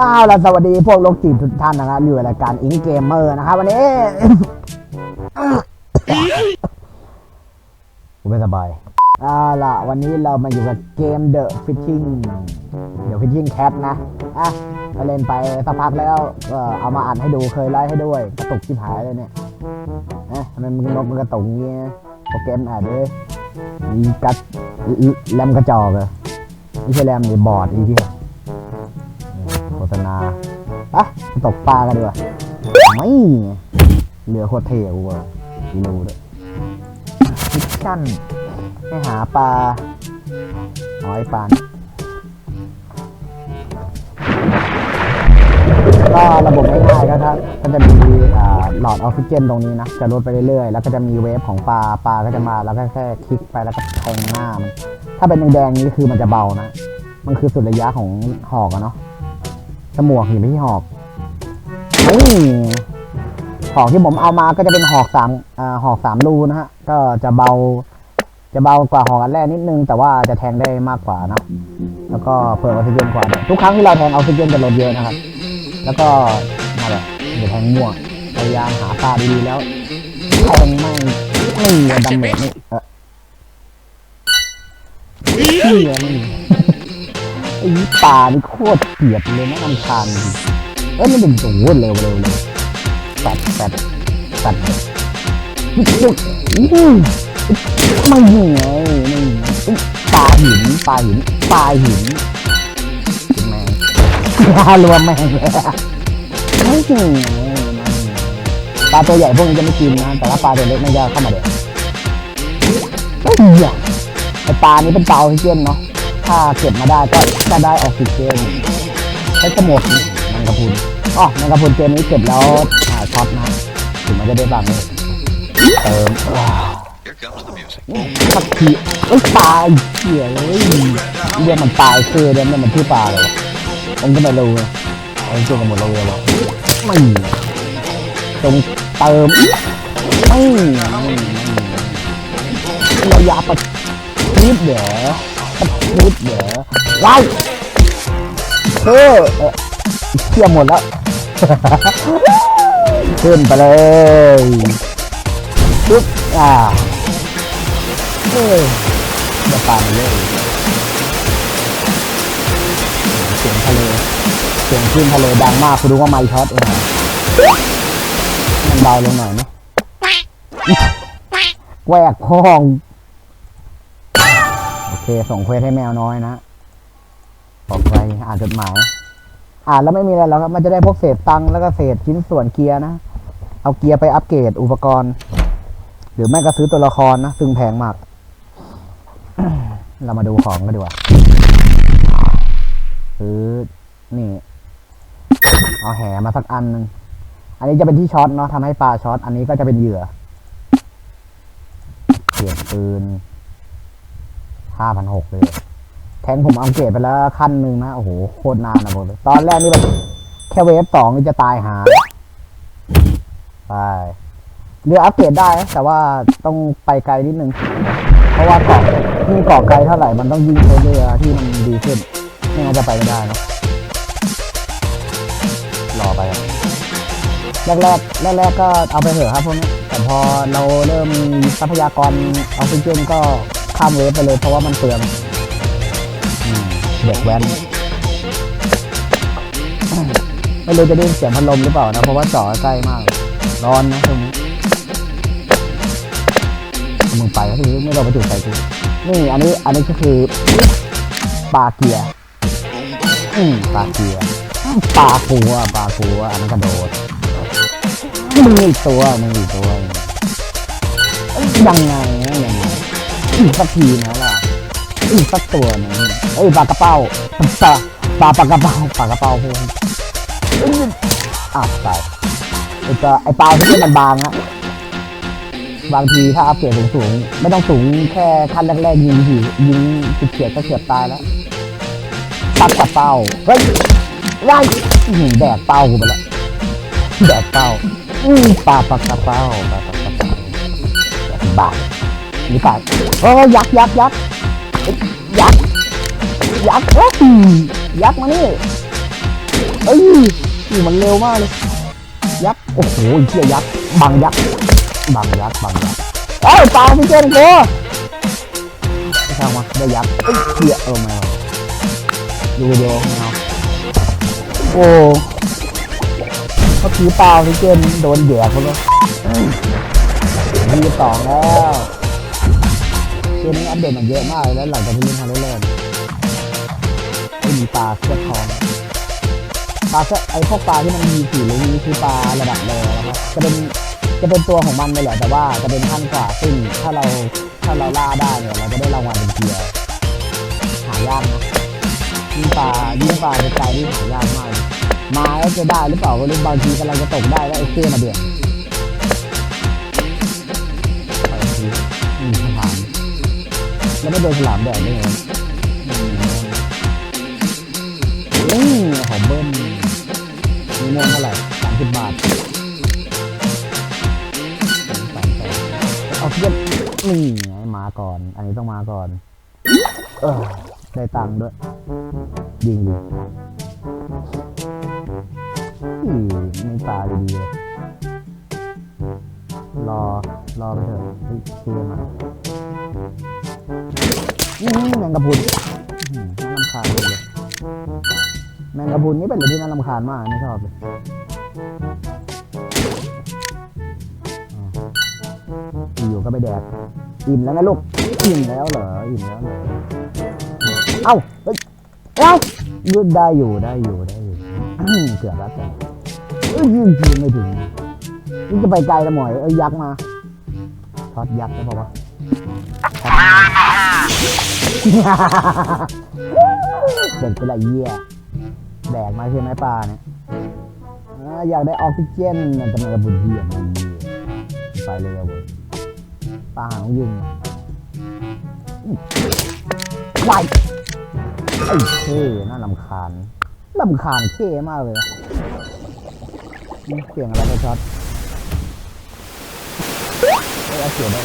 อ้าวแล้วสวัสดีพวกโลกจีบทุกท่านนะครับอยู่ในรายการอิงเกมเมอร์นะครับวันนี้กูไม่สบายเอาล่ะวันนี้เรามาอยู่กับเกม The Fishing The Fishing Cat นะอะก็เล่นไปสักพักแล้วก็เอามาอ่านให้ดูเคยไลฟ์ให้ด้วยกระตุกชิบหายเลยเนี่ยเอ๊ะทำไมมันนกมันกระตุกงเงี้ยโปรแกรมอ่านด้วยมีกัดแรมกระจอกเลยไม่ใช่แรมนี่บอร์ดอีกที่ ษณาอะตกปลากันดีกว่าไม่เหลือโคตรเท่กูว่าดูด้วยมิชชั่นให้หาปลาน้อยปลาก็ระบบง่ายๆก็ครับก็จะมีหลอดออกซิเจนตรงนี้นะ จะลดไปเรื่อยๆ แล้วก็จะมีเวฟของปลา ปลาก็จะมา แล้วก็แค่คลิกไปแล้วก็แทงหน้ามัน ถ้าเป็นแดงๆนี้คือมันจะเบานะ มันคือสุดระยะของหอกอะเนาะ จมูกหินไม่ใช่หอกนี่หอกที่ผมเอามาก็จะเป็นหอกสามอ่าหอกสามรูนะฮะ ก็จะเบา จะเบากว่าหอกอันแรกนิดนึง แต่ว่าจะแทงได้มากกว่านะ แล้วก็เพิ่มออกซิเจนกว่าด้วยทุกครั้งที่เราแทงออกซิเจนจะลดเยอะนะครับ แล้วก็นั่นแหละอย่าแทงมั่วพยายามหาปลาดีๆแล้วแทงไม่ไม่มีดาเมจนี่เออเหี้ยไม่มี ไอ้ปลานี่โคตรเกลียดเลยนะมันคานเอ้ยมันเป็นโอ้โหเร็วเร็วเร็วตัดตัดตัดยุกยุกไม่ยิงไงไม่ยิงปลาหินปลาหินปลาหินแม่งรวมแม่งเลยไม่จริงปลาตัวใหญ่พวกนี้จะไม่กินนะแต่ถ้าปลาตัวเล็กไม่จะเข้ามาเด็ดเฮ้ยไอปลานี้เป็นปลาออกซิเจนเนาะ ถ้าเก็บมาได้ก็จะได้ออกซิเจนใช้สมุดแมงกะพรุนอ๋อแมงกะพรุนเกมนี้เก็บแล้วอ่าช็อตนะถึงมันจะได้บางเลยเติมอ้าวสักทีเอ้ยตายเหี้ยเลยเรียกมันตายคือเดี๋ยวนี่มันชื่อปลาเลยผมก็ไม่รู้นะผมชื่อกันหมดเลยว่ะไม่จงเติมไม่ไม่ระยะประชิดเดี๋ยว ประชิดเดี๋ยวไล่เออเออเที่ยหมดแล้วขึ้นไปเลยปึ๊บอ่าเฮ้ยอย่าปามเลยเสียงทะเลเสียงคลื่นทะเลดังมากคุณรู้ว่าไมค์ช็อตเองมันเบาลงหน่อยไหมแหวกพ้องโอเค ส่งเควสให้แมวน้อยนะบอกไปอ่านจดหมาย อ่านแล้วไม่มีอะไรแล้วครับ มันจะได้พวกเศษตังค์แล้วก็เศษชิ้นส่วนเกียร์นะ เอาเกียร์ไปอัปเกรดอุปกรณ์ หรือไม่ก็ซื้อตัวละครนะ ซึ่งแพงมาก เรามาดูของกันดีกว่าซื้อนี่ เอาแหมาสักอันหนึงอันนี้จะเป็นที่ช็อตเนาะทำให้ปลาช็อต อันนี้ก็จะเป็นเหยื่อเกียบปืน ห้าพันหกเลย แทงผมอัปเกรดไปแล้วขั้นหนึ่งนะ โอ้โห โคตรนานนะบอกเลยตอนแรกนี่แบบแค่เวฟสองนี่จะตายหาไปเรืออัปเกรดได้ แต่ว่าต้องไปไกลนิดนึง เพราะว่าเกาะยิ่งเกาะไกลเท่าไหร่มันต้องยิ่งใช้เรือที่มันดีขึ้นไม่งั้นจะไปไม่ได้เนะรอไปครับแรกแรกแรกแรกก็เอาไปเถอะครับพวกนี้แต่พอเราเริ่มมีทรัพยากรออกซิเจนก็ ข้ามเวฟไปเลยเพราะว่ามันเปลืองเด็กแว้นไม่รู้จะได้ยินเสียงพัดลมหรือเปล่านะ เพราะว่าจ่อใกล้มาก ร้อนนะตรงนี้มึงไปก็คือไม่ต้องไปจุใส่กูนี่อันนี้อันนี้ก็คือปลาเกียร์ปลาเกียร์ปลากัวปลากัวอันนั้นกระโดดมึงอีกตัวมึงอีกตัวยังไงยังไง อีกสักทีนะล่ะอีกสักตัวนึงเอ้ยปลากระเป้าปลาปลาปลากระเป้าปลากระเป้าพวกนี้อ้าวตายไอ้ปลาไอ้ปลาที่มันบางฮะบางทีถ้าอัพเกรดสูงๆไม่ต้องสูงแค่ขั้นแรกๆยิงหิยิงจุดเฉียดก็เฉียดตายแล้วปักกับเป้าเฮ้ยไล่หือแดกเป้ากูไปแล้วแดกเป้าอือปลาปักกระเป้าปลากระเป้าบา หรือเปล่าโอ้ยักยักยักยักยักเอ้ยยักมานี่เอ้ยนี่มันเร็วมากเลยยักโอ้โหเชี่ยยักบังยักบังยักบังยักเอ้ยปลาไม่เจอกูไม่ช่างวะได้ยักเอ้ยเชี่ยเออแมวดูวิดีโอของเราโอ้เมื่อกี้ปล่าไม่เจนโดนแย่เขาเลยมีสองแล้ว เกมนี้อัปเดตมันเยอะมากแล้วหลังจากที่เล่นทางเล่นๆไม่มีปลาเสื้อทองปลาก็ไอพวกปลาที่มันมีสีลุ้งนี่คือปลาระดับโลนะครับจะเป็นจะเป็นตัวของมันเลยแหละแต่ว่าจะเป็นขั้นกว่าซึ่งถ้าเราถ้าเราล่าได้เนี่ยเราจะได้รางวัลเป็นเกียร์หายากนะยิ่งปลายิ่งปลาจะใจที่หายากมากมาแล้วจะได้หรือเปล่าก็รู้บางทีกำลังจะตกได้แล้วไอ้เสื้อมาเดือด แล้วไม่โดนฉลามแดดได้ไงอืมนี่ของเบิ้มมีเงินเท่าไหร่สามสิบบาทสามแสนเอาเทียบนี่ไงมาก่อน อันนี้ต้องมาก่อน เออได้ตังค์ด้วย ยิงดิอืมไม่ปลาดีเลยรอ รอไปเถอะเฮ้ยเชียมา แมงกะพรุนน่ารำคาญเลยแมงกะพรุนนี่เป็นอะไรที่น่ารำคาญมากไม่ชอบเลยอยู่ก็ไปแดกอิ่มแล้วนะลูกอิ่มแล้วเหรออิ่มแล้วเหรอเอ้าเฮ้ยเอ้ายืดได้อยู่ได้อยู่ได้อยู่เกือบแล้วแต่เอ้ยยืดยืดไม่ถึงนี่จะไปไกลละหมอยเอ้ยยักษ์มาช็อตยักษ์ได้ปะวะ เด็กเป็นไรเยี่ยแดกมาใช่ไหมปลาเนี่ยอ่าอยากได้ออกซิเจนมันจะมาระบุเยี่ยมันไปเลยอะเว้ยปลาหางยุงวายไอ้เท่น่าลำคาญลำคาญเท่มากเลยอะนี่เสียงอะไรไปช็อตเอ้ยเสียงได้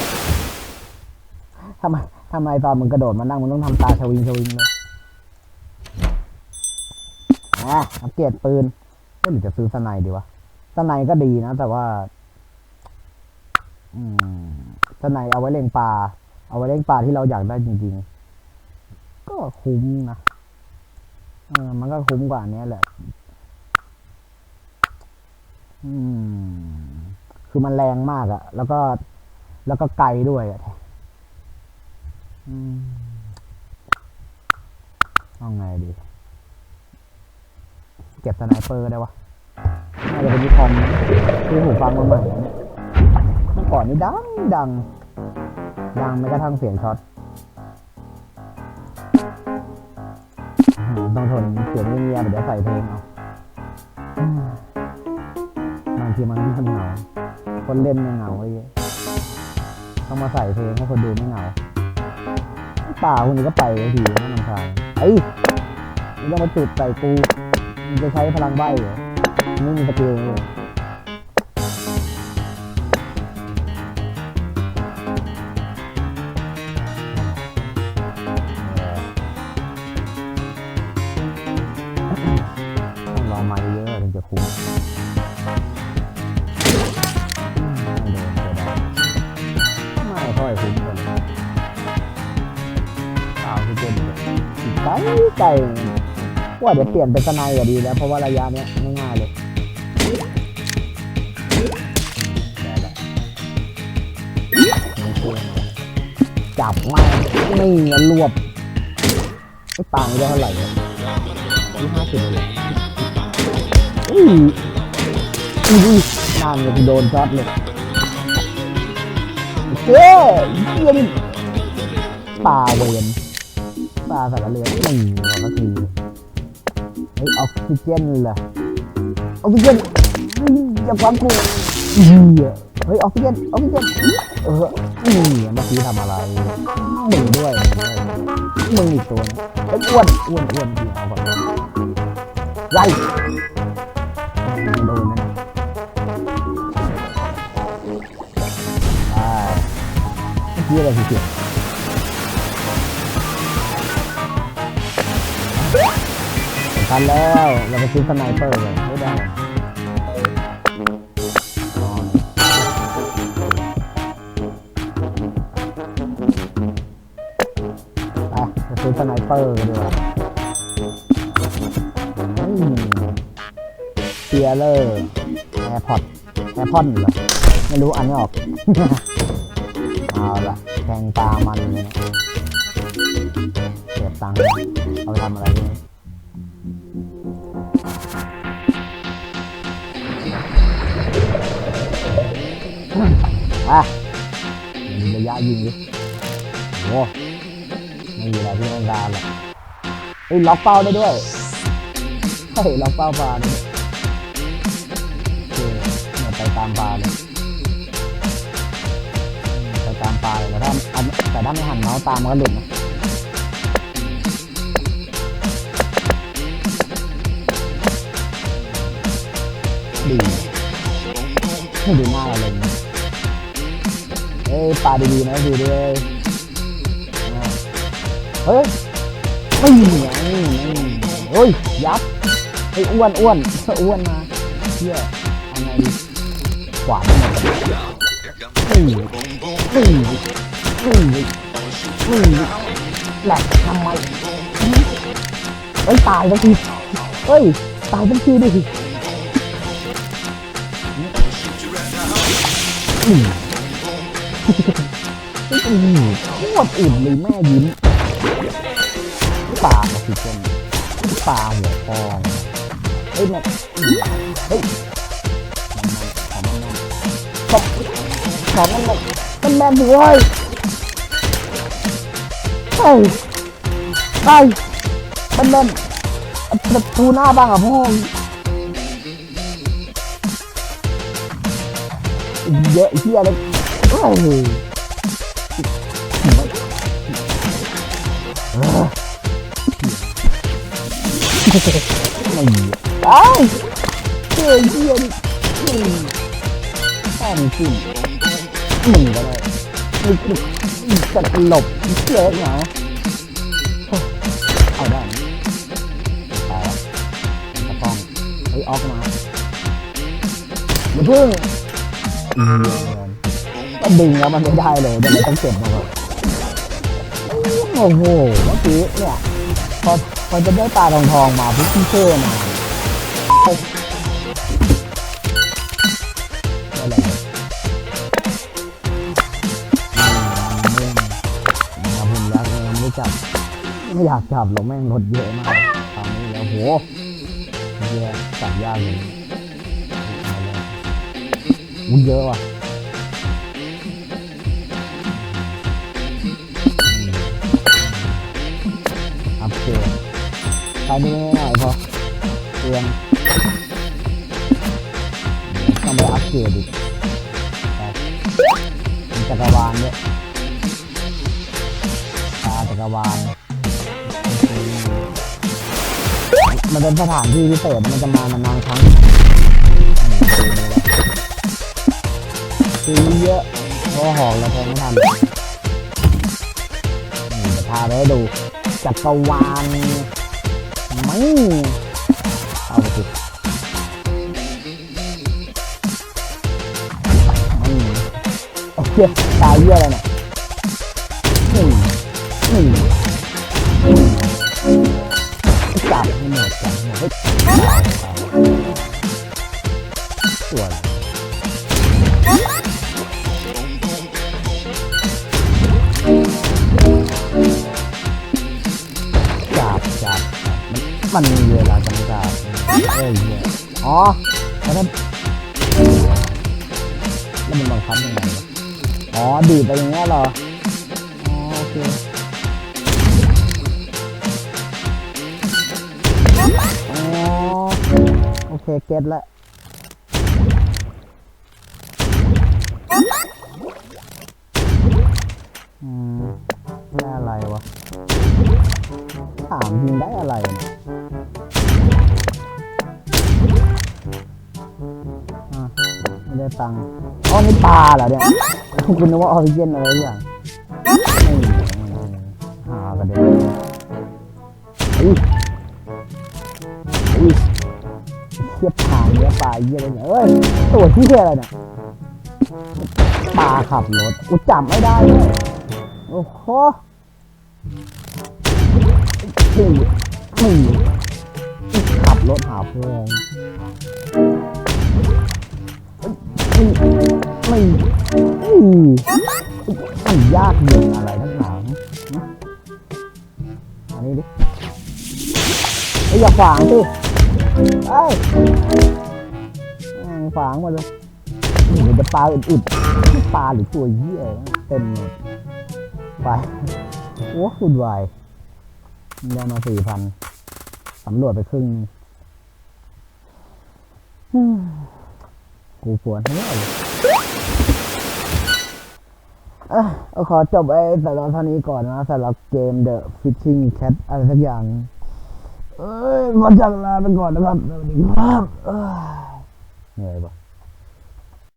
ทำไม ทำไมตอนมึงกระโดดมานั่งมึงต้องทำตาชวิงชวิงเลยอะอัปเกรดปืนเอ้ยหรือจะซื้อสไนดีวะสไนก็ดีนะ แต่ว่า อืมสไนเอาไว้เล็งปลา เอาไว้เล็งปลาที่เราอยากได้จริง ๆ ก็คุ้มนะเออมันก็คุ้มกว่านี้แหละ อืม คือมันแรงมากอะแล้วก็ แล้วก็ไกลด้วยอะ เอาไงดี เก็บสไนเปอร์ได้วะ น่าจะเป็นนิคอมคือหูฟังมาใหม่แล้วเนี่ยเมื่อก่อนนี่ดัง ดัง ดังไม่กระทั่งเสียงช็อตต้องทนเสียงเงียบๆเดี๋ยวใส่เพลงเอาบางทีมันเหงา คนเล่นไม่เหงาไอ้เหี้ยต้องมาใส่เพลงให้คนดูไม่เหงา ป่าคนนี้ก็ไปไอ้ทีน่ารำคาญไอ้ยไม่ต้องมาจุดใส่กูมึงจะใช้พลังใบเหรอไม่มีสกิลเลย ไกลไกลว่าเดี๋ยวเปลี่ยนเป็นสไนด์อะดีแล้ว เพราะว่าระยะเนี้ยง่ายๆเลยจับมาไม่งั้นรวบไอ้ปางได้เท่าไหร่เนี่ยยี่ห้าสิบเลยอุ้ยอุ้ยนานเลยโดนช็อตเลยเจ้เยี่ยมปลาเวน ปลาสารเลือดหนึ่งเราก็ทีเฮ้ยออกซิเจนเหรอออกซิเจนเฮ้ยอย่าฟังกูเฮ้ยออกซิเจนออกซิเจนเออนี่เมื่อกี้ทำอะไรมึงด้วยมึงอีกตัวนึงเฮ้อ้วนอ้วนอ้วนจริงเอาก่อนไล่โดนนะไปเมื่อกี้อะไรคือ เสียงกันแล้วเราไปซื้อสไนเปอร์เลยไม่ได้ไปซื้อสไนเปอร์กันดีกว่าเทียเลอร์แอร์พอดแอร์พอดเหรอไม่รู้อันไม่ออก เอาละแทงตามันเลยเก็บตังค์เอาไปทำอะไรดี อะมีระยะยิงดิโอ้ไม่มีอะไรที่ต้องการหรอกเฮ้ยล็อกเป้าได้ด้วยเฮ้ยล็อกเป้าปลาด้วยโอเคเนี่ยไปตามปลาเลยไปตามปลาเลยแต่ถ้าแต่ถ้าไม่หันเมาส์ตามมันก็หลุดนะดีให้ดูหน้าเราเลยนะ อ้ยปลาดีๆนะดูด้วยเฮ้ยไม่เหนียวเฮ้ยยับไอ้ยอ้วนอ้วนอ้วนมาเชี่ยเอาไงดีขวานหมดเลยนี่นี่นี่นี่แหลกทำไมเฮ้ยตายสักทีเฮ้ยตายสักทีดิอืม อืมโคตรอุ่นเลยแม่ยิ้มปลาออกซิเจนปลาหัวทองเฮ้ยแม่เฮ้ยมันมันขอมันมันขอมันมันมันแมนดิเว้ยเฮ้ยเฮ้ยมันมันประตูหน้าบ้างอะพ่อเยอะเฮียเลย ออไม่เอ้ยเฮียเฮียนี่อืมแค่นี้สิหนึ่งก็ได้นี่คือจะหลบเยอะเหรอเอาได้ตายแล้วกระป้องเฮ้ยออกมาอย่าเพิ่ง ก็ดึงแล้วมันไม่ได้เลยเดี๋ยวมันต้องเก็บมาก่อนโอ้โหเมื่อกี้เนี่ยพอพอจะได้ปลาทองทองๆมาปุ๊บพี่เชื่อมาเอ้ยได้เลยมาผมรักเลยไม่จับไม่อยากจับหรอกแม่งรถเยอะมากตอนนี้แล้วโหเยอะจับยากเลยอุ้ยเยอะว่ะ ไปดูง่ายๆพอเตือนต้องไปอัพเกรดอีกมีจักรวาลด้วยตาจักรวาล มันเป็นสถานที่พิเศษมันจะมานานๆครั้งซื้อเยอะเพราะว่าหอกเราแทงไม่ทันพาไปดูจักรวาล ไม่เอาไปสิไม่โอเคตายเมันมีเวลาจำกัดเอ้ยอ๋อแล้วถ้าแล้วมันบังคับยังไงวะอ๋อดีดไปอย่างเงี้ยเหรออ๋อโอเคอ๋อโอเคเก็ตละอืมได้อะไรวะถามจริงได้ ตังค์อ๋อนี่ปลาเหรอเนี่ยคุณนึกว่าออริเจนอะไรอย่างไม่มีหากันเด็กเฮ้ยเทียบทางเนี้ยปลาเยี่ยอะไรเนี่ยเอ้ยตัวที่อะไรเนี่ยปลาขับรถกูจับไม่ได้เลยโอ้โหนี่นี่ขับรถหาเพื่อน นี่นี่นี่มันยากเย็นอะไรนักหนานะอันนี้ดิไอ้ยอย่าขวางสิเอ้ยแม่งขวางมาเลยมันจะปลาอึดๆปลาหรือตัวเหี้ยเต็มหมดไปโอ้คุณวายได้มาสี่พันสำรวจไปครึ่งหนึ่งอืม กูปวดหัวเออขอจบไอ้สำหรับเท่านี้ก่อนนะสำหรับเกม The Fishing Cat อะไรสักอย่าง เอ้ยมาจากลาไปก่อนนะครับสวัสดีครับเหนื่อยปะ